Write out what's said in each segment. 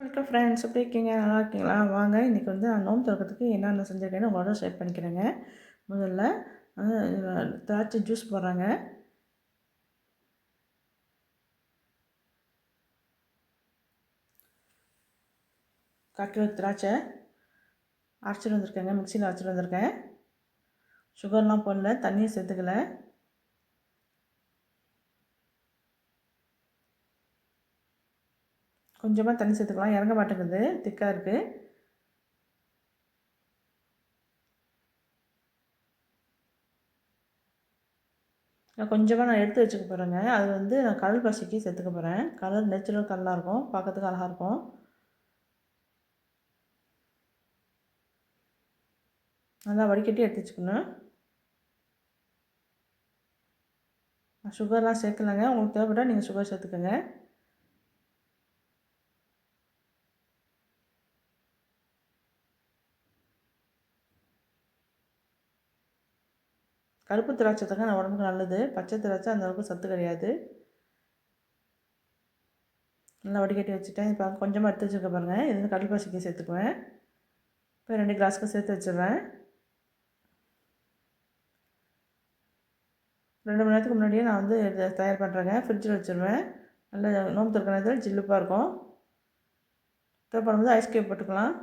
வணக்கம் ஃப்ரெண்ட்ஸ் எப்படி இருக்கீங்க? நல்லா இருக்கீங்களா? வாங்க இன்றைக்கி வந்து நான் நோம்பு திறக்கிறதுக்கு என்னென்ன செஞ்சுருக்கேன்னு உங்களோட ஷேர் பண்ணிக்கிறேங்க. முதல்ல திராட்சை ஜூஸ் போடுறாங்க. காக்கிலோ திராட்சை அரைச்சிட்டு வந்திருக்கேங்க. மிக்சியில் அரைச்சிட்டு வந்திருக்கேன். சுகர்லாம் போடல தண்ணியும் சேர்த்துக்கல. கொஞ்சமாக தண்ணி சேர்த்துக்கலாம். இறங்க மாட்டேங்குது. திக்காக இருக்குது நான் கொஞ்சமாக நான் எடுத்து வச்சுக்க போகிறேங்க அது வந்து நான் கடல் பசிக்கு சேர்த்துக்க போகிறேன் கலர் நேச்சுரல் கலராக இருக்கும். பார்க்கறதுக்கு அழகாக இருக்கும். நல்லா வடிகட்டி எடுத்து வச்சுக்கணும். நான் சுகர்லாம் சேர்க்கலைங்க. உங்களுக்கு தேவைப்பட்டால் நீங்கள் சுகர் சேர்த்துக்கோங்க. கருப்பு திராட்சை தாங்க நான் உடம்புக்கு நல்லது. பச்சை திராட்சை அந்த அளவுக்கு சத்து கிடையாது. நல்லா வடிகட்டி வச்சுட்டேன். இப்போ கொஞ்சமாக எடுத்து வச்சுருக்க பாருங்கள் இது வந்து கடல் பசிக்கு சேர்த்துக்குவேன். இப்போ ரெண்டு கிளாஸ்க்கு சேர்த்து வச்சிடுறேன். ரெண்டு மணி நேரத்துக்கு முன்னாடியே நான் வந்து இதை தயார் பண்ணுறேங்க ஃப்ரிட்ஜில் வச்சுருவேன். நல்ல நோம்பு திறக்கிற நேரத்தில் ஜில்லுப்பாக இருக்கும். தேவைப்படும்போது ஐஸ் கேப் போட்டுக்கலாம்.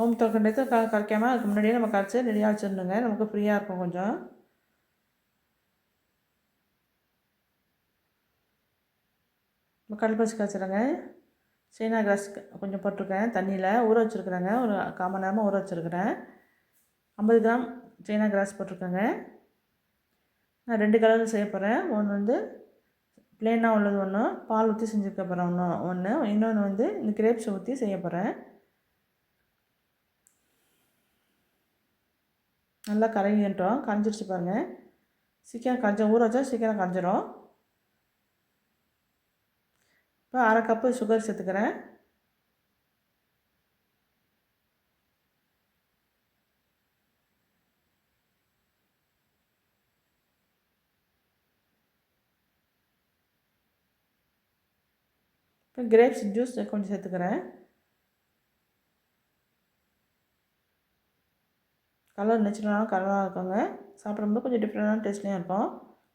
ஹோம் திறக்கிற க கரைக்காமல் அதுக்கு முன்னாடியே நம்ம கரைச்சி ரெடியாக வச்சுருந்துங்க நமக்கு ஃப்ரீயாக இருக்கும் கொஞ்சம். நம்ம கடல்பசி காய்ச்சிறேங்க சீனா கிராஸ் கொஞ்சம் போட்டிருக்கேன். தண்ணியில் ஊற வச்சுருக்குறேங்க. ஒரு கால் மணி நேரமாக ஊற வச்சுருக்கிறேன். ஐம்பது கிராம் சீனா கிராஸ் போட்டிருக்கேங்க. நான் ரெண்டு கலரில் செய்ய போகிறேன் ஒன்று வந்து ப்ளெயினாக உள்ளது ஒன்று பால் ஊற்றி செஞ்சுருக்க போகிறேன் ஒன்று ஒன்று இன்னொன்று வந்து இந்த கிரேப்ஸ் ஊற்றி செய்ய போகிறேன் நல்லா கரையிட்டோம் கரைஞ்சிருச்சு பாருங்கள் சீக்கிரம் கரைஞ்ச ஊற வச்சா சீக்கிரம் கரைஞ்சிரும். இப்போ அரை கப்பு சுகர் சேர்த்துக்கிறேன். இப்போ கிரேப்ஸ் ஜூஸ் கொஞ்சம் சேர்த்துக்கிறேன். கலர் நேச்சுரலான கலராக இருக்குங்க. சாப்பிடும்போது கொஞ்சம் டிஃப்ரெண்டான டேஸ்ட்லேயும் இருக்கும்.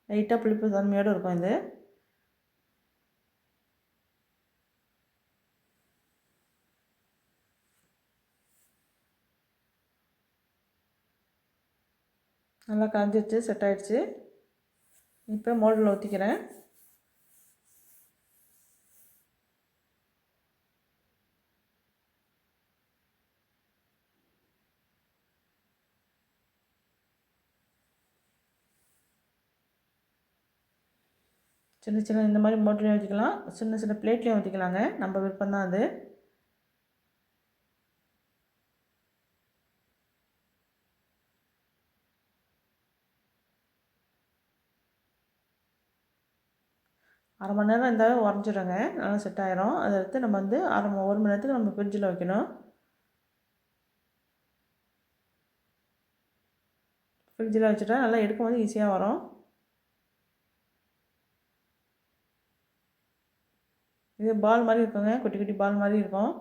லைட்டாக புளிப்பு தன்மையோடு இருக்கும் இது. நல்லா கரைஞ்சிருச்சு செட் ஆகிடுச்சு இப்போ மோல்டில் ஊற்றிக்கிறேன் சின்ன சின்ன இந்த மாதிரி மோட்டர்லையும் ஊற்றிக்கலாம் சின்ன சின்ன பிளேட்லேயும் ஊற்றிக்கலாங்க நம்ம விருப்பம் தான் அது. அரை மணி நேரம் இருந்தாவே உடஞ்சிடுங்க நல்லா செட் ஆயிரும். அதை எடுத்து நம்ம வந்து அரை மணி ஒரு மணி நேரத்துக்கு நம்ம ஃப்ரிட்ஜில் வைக்கணும். ஃப்ரிட்ஜில் வச்சுட்டா நல்லா எடுக்கும்போது ஈஸியாக வரும். இது பால் மாதிரி இருக்குங்க. குட்டி குட்டி பால் மாதிரி இருக்கும்.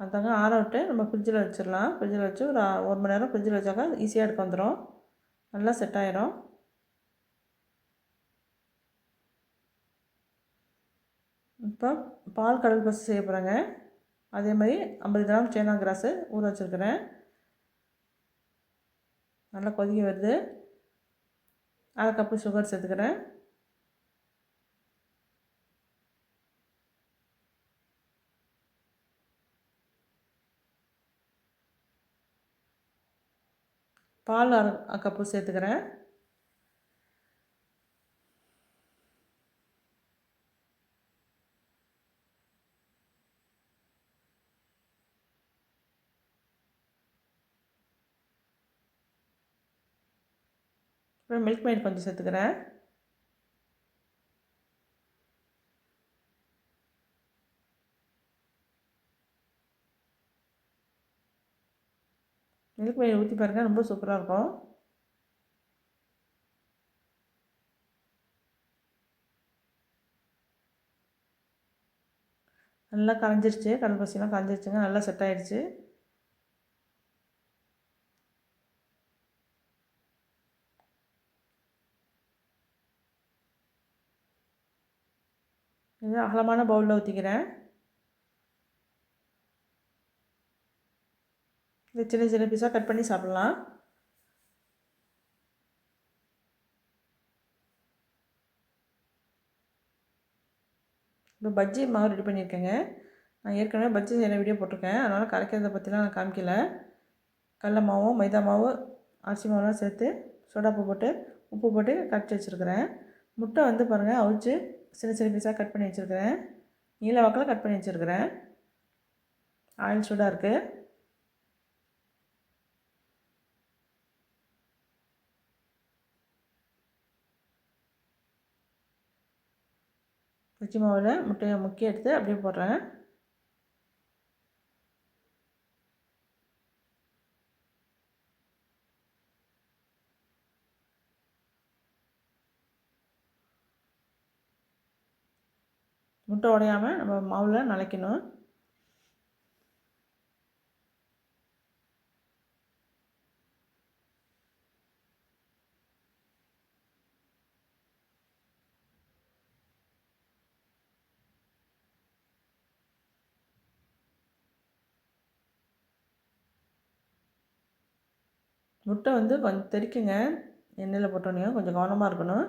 அதாங்க ஆற விட்டு நம்ம ஃப்ரிட்ஜில் வச்சிடலாம். ஃப்ரிட்ஜில் வச்சு ஒரு ஒரு மணி நேரம் ஃப்ரிட்ஜில் வச்சாக்கா ஈஸியாக எடுக்க வந்துடும் நல்லா செட் ஆகிடும் இப்போ பால் கடல் பசு செய்ய போகிறேங்க அதே மாதிரி ஐம்பது கிராம் சேனா கிராஸு ஊற வச்சுருக்கிறேன். நல்லா கொதிக்க வருது. அரை கப்பு சுகர் சேர்த்துக்கிறேன். பால் அரை கப்பு சேர்த்துக்கிறேன். அப்புறம் மில்க் மைட் கொஞ்சம் சேர்த்துக்கிறேன். மில்க் மைட் ஊற்றி பாருங்கள் ரொம்ப சூப்பராக இருக்கும். நல்லா கரைஞ்சிருச்சு கடல் பசிலாம் கரைஞ்சிருச்சுங்க நல்லா செட் ஆகிடுச்சு இது அகலமான பவுலில் ஊற்றிக்கிறேன் இது சின்ன சின்ன பீஸாக கட் பண்ணி சாப்பிட்லாம். இப்போ பஜ்ஜி மாவு ரெடி பண்ணியிருக்கேங்க. நான் ஏற்கனவே பஜ்ஜி செய்கிற வீடியோ போட்டிருக்கேன். அதனால் கரைக்கிறத பற்றிலாம் நான் காமிக்கல. கடல மாவும் மைதா மாவு அரிசி மாவுலாம் சேர்த்து சோடாப்பு போட்டு உப்பு போட்டு கரைச்சி வச்சுருக்கிறேன். முட்டை வந்து பாருங்கள் அவிச்சு சின்ன சின்ன பீஸாக கட் பண்ணி வச்சுருக்கிறேன். நீல வாக்கில் கட் பண்ணி வச்சுருக்கிறேன். ஆயில் சூடாக இருக்குது குச்சி மாவில் முட்டையை முக்கிய எடுத்து அப்படியே போடுறேன். முட்டை உடையாமல் நம்ம மாவில் நனைக்கணும். முட்டை வந்து கொஞ்சம் தெரிக்குங்க. எண்ணெயில் போட்டோன்னே கொஞ்சம் கவனமாக இருக்கணும்.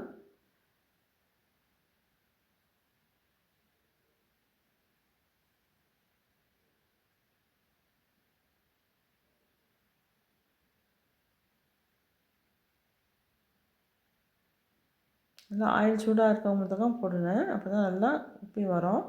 நல்லா ஆயில் சூடாக இருக்கவங்க தான் போடுங்க அப்போ தான் நல்லா உப்பி வரும்.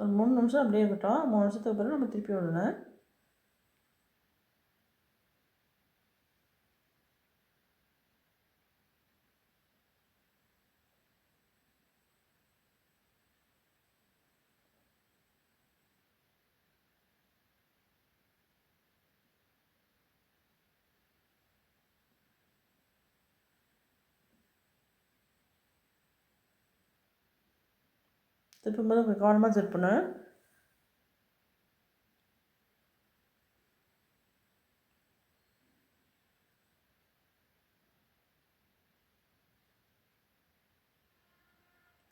ஒரு மூணு நிமிஷம் அப்படியே இருக்கட்டும். மூணு நிமிஷத்துக்கு பிறகு நம்ம திருப்பி விடணும். திருப்பும்போது கவனமாக திருப்பணும்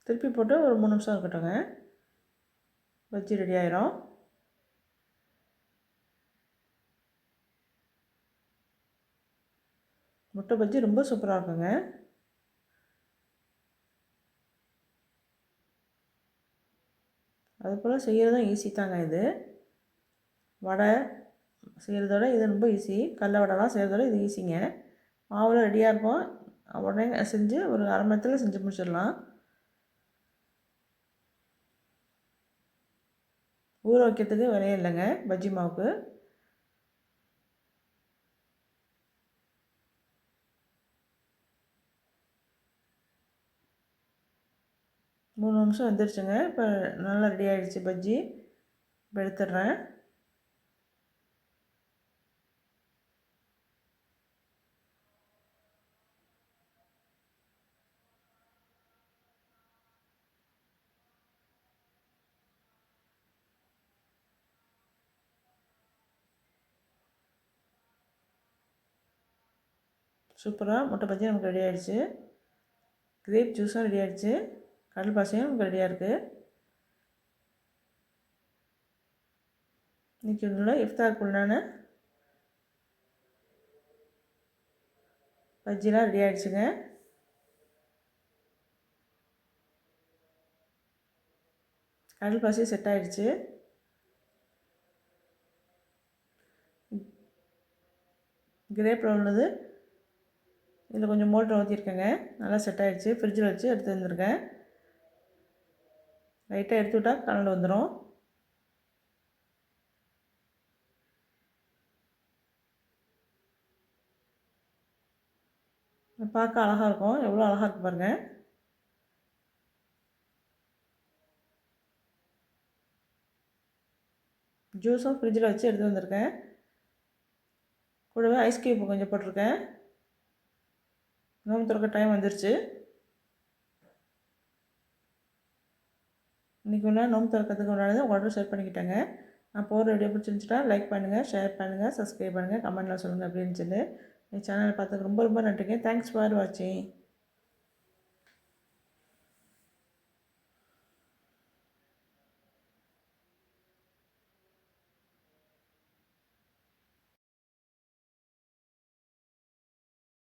திருப்பி போட்டு ஒரு மூணு நிமிஷம் இருக்கட்டுங்க வச்சு ரெடி ஆயிரும். முட்டை பஜ்ஜி ரொம்ப சூப்பராக இருக்குங்க. அதுபோல் செய்கிறதும் ஈஸி தாங்க இது. வடை செய்கிறதோட இது ரொம்ப ஈஸி கடல வடைலாம் செய்கிறதோட இது ஈஸிங்க மாவில் ரெடியாக இருக்கும் உடனே செஞ்சு ஒரு அரை மணி நேரத்தில் செஞ்சு முடிச்சிடலாம். ஊற வைக்கிறதுக்கு விலையே இல்லைங்க. பஜ்ஜி மாவுக்கு மூணு நிமிஷம் வந்துருச்சுங்க இப்போ நல்லா ரெடி ஆகிடுச்சு பஜ்ஜி. இப்போ எடுத்துடுறேன். சூப்பராக முட்டை பஜ்ஜி நமக்கு ரெடி ஆகிடுச்சு கிரேப் ஜூஸும் ரெடி ஆகிடுச்சு கடல் பாசையும் ரெடியாக இருக்குது இன்றைக்கி உங்களோட இஃப்தாருக்குள்ளான பஜ்ஜிலாம் ரெடி ஆகிடுச்சுங்க கடல் பாசி செட் ஆகிடுச்சு கிரேப்பில் உள்ளது. இதில் கொஞ்சம் மோட்டர் ஊற்றிருக்கேங்க நல்லா செட் ஆகிடுச்சு ஃப்ரிட்ஜில் வச்சு எடுத்து வந்துருக்கேன். லைட்டாக எடுத்து விட்டால் கலந்து வந்துடும் பார்க்க அழகாக இருக்கும். எவ்வளோ அழகாக இருக்கு பாருங்கள் ஜூஸும் ஃப்ரிட்ஜில் வச்சு எடுத்து வந்திருக்கேன். கூடவே ஐஸ் கியூப் கொஞ்சம் போட்டிருக்கேன். நோம்பு திறக்க டைம் வந்துருச்சு. இன்றைக்கி உள்ள நோம்பு திறக்கிறதுக்கு முன்னாடி உடனே ஷேர் பண்ணிக்கிட்டேங்க. நான் போகிற வீடியோ பிடிச்சிருந்துச்சிட்டா லைக் பண்ணுங்கள் ஷேர் பண்ணுங்கள் சப்ஸ்கிரைப் பண்ணுங்கள் கமெண்ட்டில் சொல்லுங்கள் அப்படின்னு சொல்லி. என் சேனலை பார்த்ததுக்கு ரொம்ப ரொம்ப நன்றிங்க. தேங்க்ஸ் ஃபார் வாட்சிங்